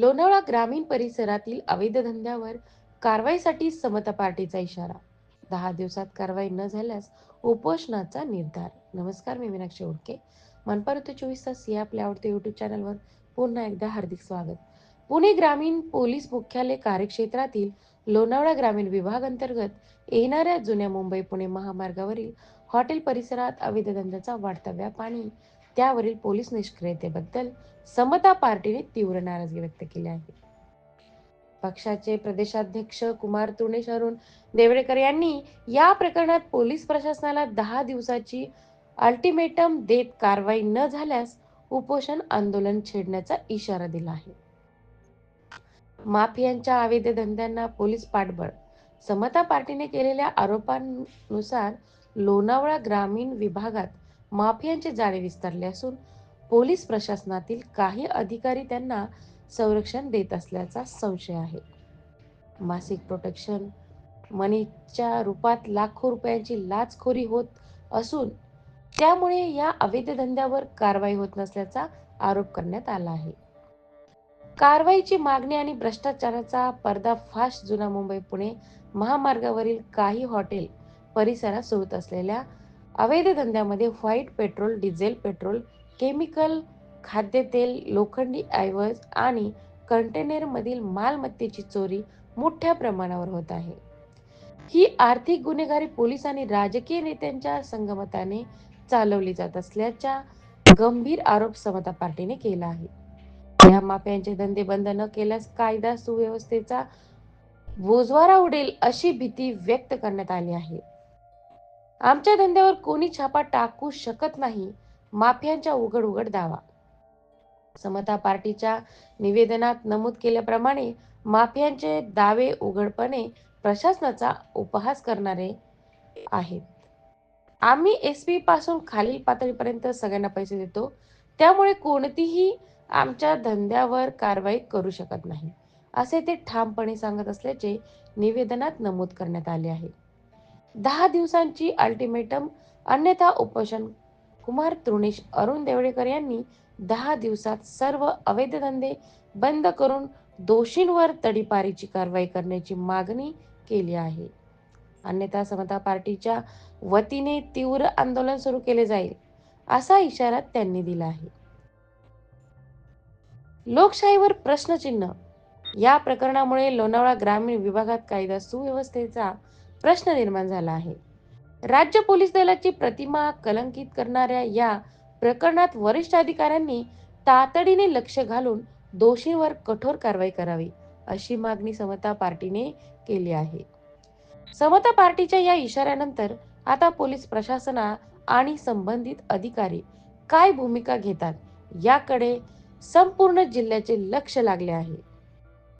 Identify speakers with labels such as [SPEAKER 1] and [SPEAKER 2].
[SPEAKER 1] लोणावळा ग्रामीण परिसरातील अवैध धंद्यावर कारवाईसाठी समता पार्टीचा इशारा दहा दिवसात कारवाई न झाल्यास उपोषणाचा निर्धार नमस्कार मी मीनाक्षी उडके मनपर्यंत चोवीस तास या आपल्या आवडते युट्यूब चॅनलवर पुन्हा एकदा हार्दिक स्वागत पुणे ग्रामीण पोलीस मुख्यालय कार्यक्षेत्रातील लोणावळा ग्रामीण विभाग अंतर्गत येणाऱ्या जुन्या मुंबई पुणे महामार्गावरील हॉटेल परिसरात अवैध धंद्याचा वाढता व्याप आणि त्यावरील पोलीस निष्क्रियतेबद्दल समता पार्टीने तीव्र नाराजगी व्यक्त केली आहे पक्षाचे प्रदेशाध्यक्ष कुमार तुणेश अरुण देवळेकर यांनी या प्रकरणात पोलीस प्रशासनाला दहा दिवसाची अल्टिमेटम देत कारवाई न झाल्यास उपोषण आंदोलन छेडण्याचा इशारा दिला आहे माफियांच्या अवैध धंद्यांना पोलीस पाठबळ समता पार्टीने केलेल्या आरोपांनुसार लोणावळा ग्रामीण विभागात माफियांचे जाळे विस्तारले असून पोलीस प्रशासनातील काही अधिकारी त्यांना संरक्षण देत असल्याचा संशय आहे मासिक प्रोटेक्शन मनीच्या रूपात लाखो रुपयांची लाचखोरी होत असून त्यामुळे या अवैध धंद्यावर कारवाई होत नसल्याचा आरोप करण्यात आला आहे कारवाईची मागणी आणि भ्रष्टाचाराचा पर्दाफाश जुना मुंबई पुणे महामार्गावरील काही हॉटेल परिसरात सुरू असलेल्या अवैध धंद्यामध्ये white petrol diesel petrol chemical खाद्यतेल लोखंडी ऐवज आणि कंटेनरमधील मालमत्तेची चोरी मोठ्या प्रमाणावर होत आहे ही आर्थिक गुन्हेगारी पोलीस आणि राजकीय नेत्यांच्या संगमताने चालवली जात असल्याचा गंभीर आरोप समता पार्टीने केला आहे या माफियांचे धंदे बंद न केल्यास कायदा सुव्यवस्थेचा बोजवारा उडेल अशी भीती व्यक्त करण्यात आली आहे आमच्या धंद्यावर कोणी छापा टाकू शकत नाही माफियांच्या उघड उघड दावा समता पार्टीच्या निवेदनात नमूद केल्याप्रमाणे माफियांचे दावे उघडपणे प्रशासनाचा उपहास करणारे आहेत आम्ही एस पी पासून खालील पातळीपर्यंत सगळ्यांना पैसे देतो त्यामुळे कोणतीही आमच्या धंद्यावर कारवाई करू शकत नाही असे ते ठामपणे सांगत असल्याचे निवेदनात नमूद करण्यात आले आहे दहा दिवसांची अल्टिमेटम अन्यथा उपोषण कुमार तृणेश अरुण देवळेकर यांनी दहा दिवसात सर्व अवैध धंदे बंद करून दोषींवर तडीपारीची कारवाई करण्याची मागणी केली आहे अन्यथा समता पार्टीच्या वतीने तीव्र आंदोलन सुरू केले जाईल असा इशारा त्यांनी दिला आहे लोकशाहीवर प्रश्नचिन्ह या प्रकरणामुळे लोणावळा ग्रामीण विभागात कायदा सुव्यवस्थेचा प्रश्न निर्माण झाला आहे राज्य पोलीस दलाची प्रतिमा कलंकित करणाऱ्या या प्रकरणात वरिष्ठ अधिकाऱ्यांनी तातडीने लक्ष घालून दोषींवर कठोर कारवाई करावी अशी मागणी समता पार्टीने केली आहे समता पार्टीच्या या इशाऱ्यानंतर आता पोलीस प्रशासना आणि संबंधित अधिकारी काय भूमिका घेतात याकडे संपूर्ण जिल्ह्याचे लक्ष लागले आहे